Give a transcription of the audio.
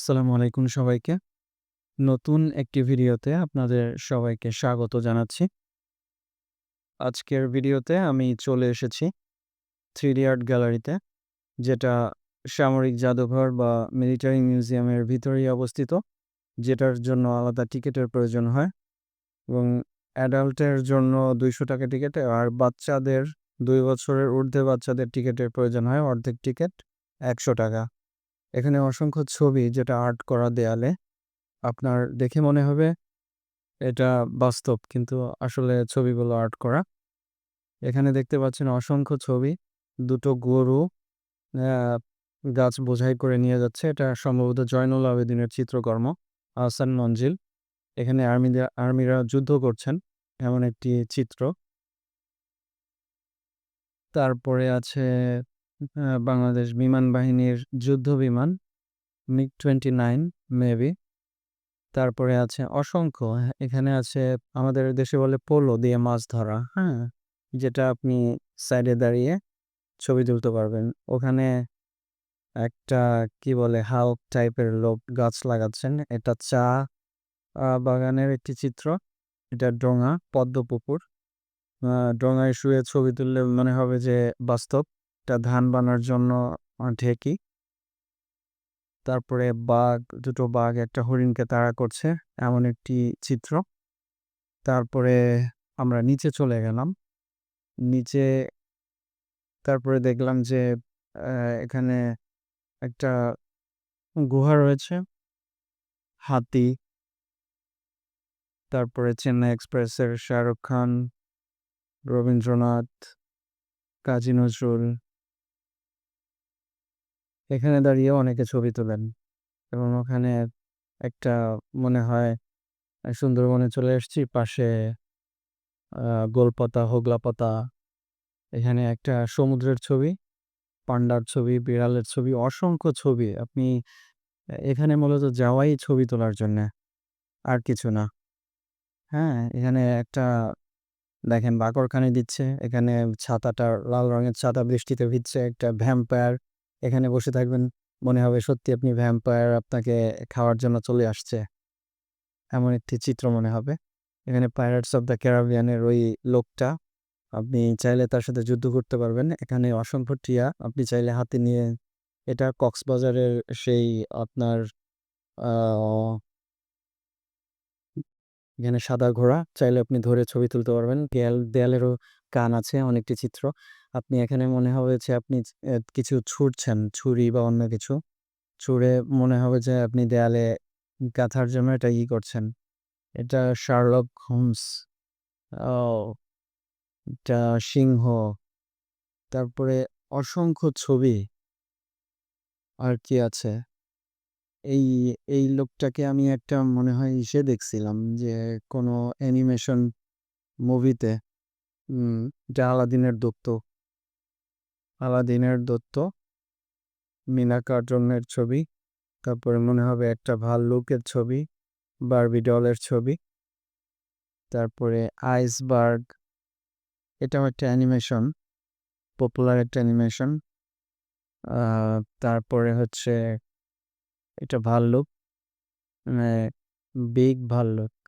আসসালামু আলাইকুম সবাইকে। নতুন একটি ভিডিওতে আপনাদের সবাইকে স্বাগত জানাচ্ছি। আজকের ভিডিওতে আমি চলে এসেছি 3D আর্ট গ্যালারিতে, যেটা সামরিক জাদুঘর বা মিলিটারি মিউজিয়ামের ভিতরেই অবস্থিত, যেটার জন্য আলাদা টিকেটের প্রয়োজন হয় এবং অ্যাডাল্টের জন্য ৳২০০ টিকেট আর বাচ্চাদের দুই বছরের ঊর্ধ্বে বাচ্চাদের টিকেটের প্রয়োজন হয় অর্ধেক টিকিট একশো ৳১০০ এখানে অসংখ্য ছবি যেটা আর্ট করা দেয়ালে। আপনার দেখে মনে হবে এটা বাস্তব, কিন্তু আসলে ছবিগুলো আর্ট করা। এখানে দেখতে পাচ্ছেন অসংখ্য ছবি। দুটো গরু গাছ বোঝাই করে নিয়ে যাচ্ছে। এটা সম্ভবত জয়নুল আবেদিনের চিত্রকর্ম। আহসান মঞ্জিল। এখানে আর্মিরা আর্মিরা যুদ্ধ করছেন, এমন একটি চিত্র। তারপরে আছে বাংলাদেশ বিমান বাহিনীর যুদ্ধ বিমান মিগ-29 মেবি। তারপরে আছে অসংখ্য এখানে আছে আমাদের দেশে বলে পোলো দিয়ে মাছ ধরা, হ্যাঁ? যেটা আপনি সাইডে দাঁড়িয়ে ছবি তুলতে পারবেন। ওখানে একটা কি বলে হাল্ক টাইপের লোক গাছ লাগাচ্ছেন। এটা চা বাগানের একটি চিত্র। এটা ডোঙা, পদ্মপুকুর। আ ডোঙায় শুয়ে ছবি তুললে মনে হবে যে বাস্তব। এটা ধান বানার জন্য আ ঢেঁকি। তারপরে বাঘ, দুটো বাঘ একটা হরিণকে তাড়া করছে এমন একটি চিত্র। তারপরে আমরা নিচে চলে গেলাম। নিচে তারপরে দেখলাম যে এখানে একটা গুহা রয়েছে। হাতি। তারপরে চেন্নাই এক্সপ্রেসের শাহরুখ খান, রবীন্দ্রনাথ, কাজী নজরুল। এখানে দাঁড়িয়ে অনেকে ছবি তোলেন এবং ওখানে একটা মনে হয় সুন্দরবনে চলে এসেছি। পাশে গোলপাতা, হোগলাপাতা। এখানে একটা সমুদ্রের ছবি, পান্ডার ছবি, বিড়ালের ছবি, অসংখ্য ছবি। আপনি এখানে মূলত যাওয়াই ছবি তোলার জন্যে। আর কিছু না। হ্যাঁ? এখানে একটা দেখেন বাকরখানি দিচ্ছে। এখানে ছাতাটা লাল রঙের ছাতা বৃষ্টিতে ভিজছে। একটা ভ্যাম্পায়ার এখানে বসে থাকবেন। মনে হবে সত্যি আপনি ভ্যাম্পায়ার আপনাকে খাওয়ার জন্য চলে আসছে। এমন একটি চিত্র মনে হবে। এখানে পাইরেটস অফ দ্য ক্যারিবিয়ানের ওই লোকটা। আপনি চাইলে তার সাথে যুদ্ধ করতে পারবেন। এখানে অসংখ্য টিয়া, আপনি চাইলে হাতে নিয়ে, এটা কক্সবাজারের সেই আপনার এখানে সাদা ঘোড়া। চাইলে আপনি ধরে ছবি তুলতে পারবেন। দেয়াল, দেয়ালেরও কান আছে অনেকটি চিত্র। আপনি এখানে মনে হবে যে আপনি কিছু ছুঁড়ছেন, ছুরি বা অন্য কিছু। ছুঁড়ে মনে হবে যে আপনি দেয়ালে গাঁথার জন্য এটা ই করছেন। এটা শার্লক হোমস। ও এটা সিংহ। তারপরে অসংখ্য ছবি। আর কি আছে? এই এই লোকটাকে আমি একটা মনে হয় ইসে দেখছিলাম যে কোনো অ্যানিমেশন মুভিতে। এটা আলাদিনের দূত। আলাদিনের দূত। মিনা কার্টুনের ছবি। তারপরে মনে হবে একটা ভালো ভাল্লুকের ছবি, বার্বি ডলের ছবি। তারপরে আইসবার্গ। এটাও একটা অ্যানিমেশন। পপুলার একটা অ্যানিমেশন। তারপরে হচ্ছে এটা ভাল্লুক। মানে বিগ ভাল্লুক।